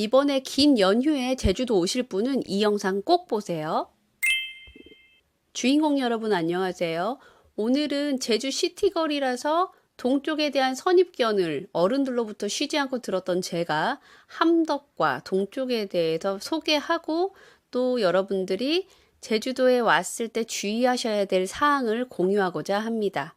이번에 긴 연휴에 제주도 오실 분은 이 영상 꼭 보세요. 주인공 여러분 안녕하세요. 오늘은 제주 시티거리라서 동쪽에 대한 선입견을 어른들로부터 쉬지 않고 들었던 제가 함덕과 동쪽에 대해서 소개하고 또 여러분들이 제주도에 왔을 때 주의하셔야 될 사항을 공유하고자 합니다.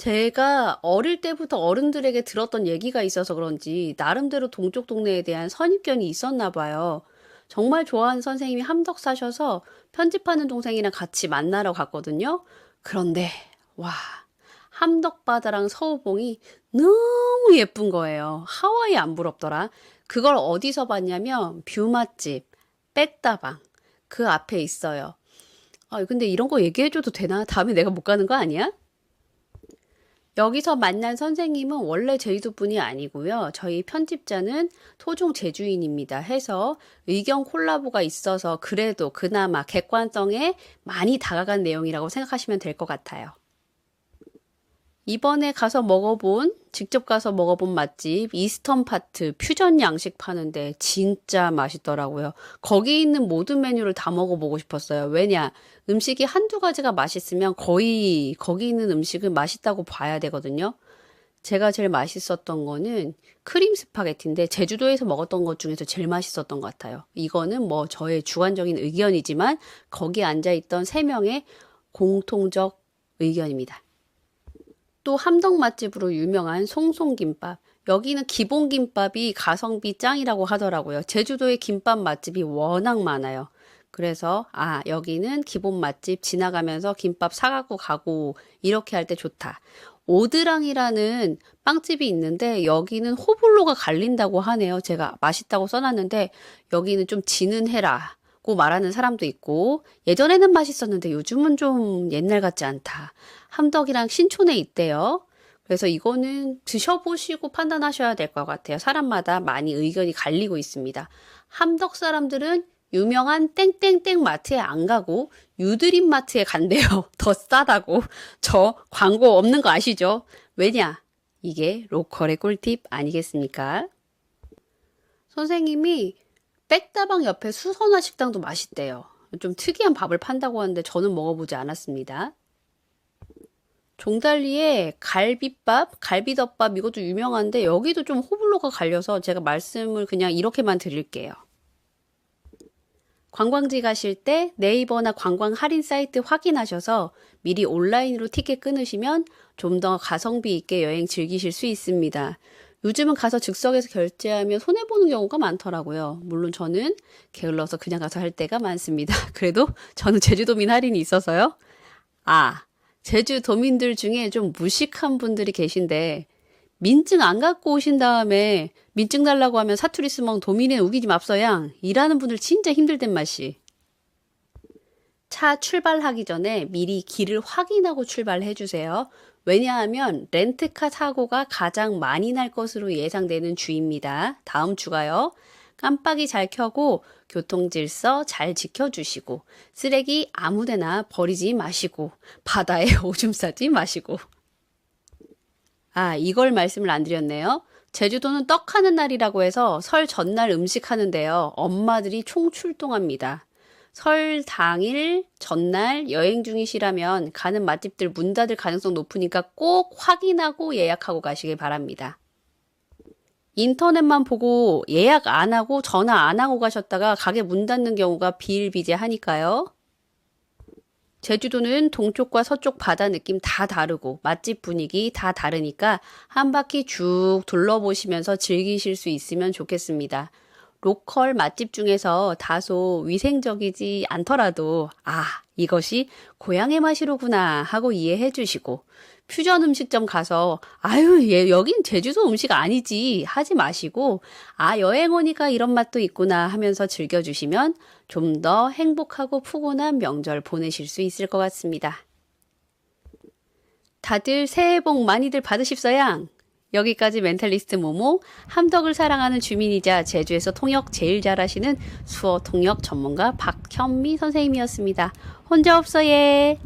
제가 어릴 때부터 어른들에게 들었던 얘기가 있어서 그런지 나름대로 동쪽 동네에 대한 선입견이 있었나 봐요. 정말 좋아하는 선생님이 함덕 사셔서 편집하는 동생이랑 같이 만나러 갔거든요. 그런데 와 함덕 바다랑 서우봉이 너무 예쁜 거예요. 하와이 안 부럽더라. 그걸 어디서 봤냐면 뷰 맛집 백다방 그 앞에 있어요. 아 근데 이런 거 얘기해줘도 되나? 다음에 내가 못 가는 거 아니야? 여기서 만난 선생님은 원래 제주도 분이 아니고요. 저희 편집자는 토종 제주인입니다. 해서 의견 콜라보가 있어서 그래도 그나마 객관성에 많이 다가간 내용이라고 생각하시면 될 것 같아요. 이번에 가서 먹어본, 직접 가서 먹어본 맛집, 이스턴 파트 퓨전 양식 파는데 진짜 맛있더라고요. 거기 있는 모든 메뉴를 다 먹어보고 싶었어요. 왜냐? 음식이 한두 가지가 맛있으면 거의 거기 있는 음식을 맛있다고 봐야 되거든요. 제가 제일 맛있었던 거는 크림 스파게티인데 제주도에서 먹었던 것 중에서 제일 맛있었던 것 같아요. 이거는 뭐 저의 주관적인 의견이지만 거기 앉아 있던 세 명의 공통적 의견입니다. 또 함덕 맛집으로 유명한 송송김밥. 여기는 기본 김밥이 가성비 짱이라고 하더라고요. 제주도의 김밥 맛집이 워낙 많아요. 그래서 아 여기는 기본 맛집 지나가면서 김밥 사갖고 가고 이렇게 할 때 좋다. 오드랑이라는 빵집이 있는데 여기는 호불호가 갈린다고 하네요. 제가 맛있다고 써놨는데 여기는 좀 지는 해라. 고 말하는 사람도 있고 예전에는 맛있었는데 요즘은 좀 옛날 같지 않다. 함덕이랑 신촌에 있대요. 그래서 이거는 드셔보시고 판단하셔야 될 것 같아요. 사람마다 많이 의견이 갈리고 있습니다. 함덕 사람들은 유명한 땡땡땡 마트에 안 가고 유드림 마트에 간대요. 더 싸다고. 저 광고 없는 거 아시죠? 왜냐? 이게 로컬의 꿀팁 아니겠습니까? 선생님이 백다방 옆에 수선화 식당도 맛있대요. 좀 특이한 밥을 판다고 하는데 저는 먹어보지 않았습니다. 종달리에 갈비밥, 갈비덮밥 이것도 유명한데 여기도 좀 호불호가 갈려서 제가 말씀을 그냥 이렇게만 드릴게요. 관광지 가실 때 네이버나 관광 할인 사이트 확인하셔서 미리 온라인으로 티켓 끊으시면 좀 더 가성비 있게 여행 즐기실 수 있습니다. 요즘은 가서 즉석에서 결제하면 손해보는 경우가 많더라고요. 물론 저는 게을러서 그냥 가서 할 때가 많습니다. 그래도 저는 제주도민 할인이 있어서요. 아, 제주도민들 중에 좀 무식한 분들이 계신데 민증 안 갖고 오신 다음에 민증 달라고 하면 사투리 쓰면 도민에 우기지 맙서양 이라는 분들 진짜 힘들단 맛이. 차 출발하기 전에 미리 길을 확인하고 출발해 주세요. 왜냐하면 렌트카 사고가 가장 많이 날 것으로 예상되는 주입니다. 다음 주가요. 깜빡이 잘 켜고 교통 질서 잘 지켜주시고 쓰레기 아무데나 버리지 마시고 바다에 오줌 싸지 마시고 아 이걸 말씀을 안 드렸네요. 제주도는 떡하는 날이라고 해서 설 전날 음식 하는데요. 엄마들이 총 출동합니다. 설 당일 전날 여행 중이시라면 가는 맛집들 문 닫을 가능성 높으니까 꼭 확인하고 예약하고 가시길 바랍니다. 인터넷만 보고 예약 안 하고 전화 안 하고 가셨다가 가게 문 닫는 경우가 비일비재하니까요. 제주도는 동쪽과 서쪽 바다 느낌 다 다르고 맛집 분위기 다 다르니까 한 바퀴 쭉 둘러보시면서 즐기실 수 있으면 좋겠습니다. 로컬 맛집 중에서 다소 위생적이지 않더라도 아 이것이 고향의 맛이로구나 하고 이해해 주시고 퓨전 음식점 가서 아유 얘 여긴 제주도 음식 아니지 하지 마시고 아 여행 오니까 이런 맛도 있구나 하면서 즐겨주시면 좀 더 행복하고 푸근한 명절 보내실 수 있을 것 같습니다. 다들 새해 복 많이들 받으십서양. 여기까지 멘탈리스트 모모, 함덕을 사랑하는 주민이자 제주에서 통역 제일 잘하시는 수어 통역 전문가 박현미 선생님이었습니다. 혼자 없어 예.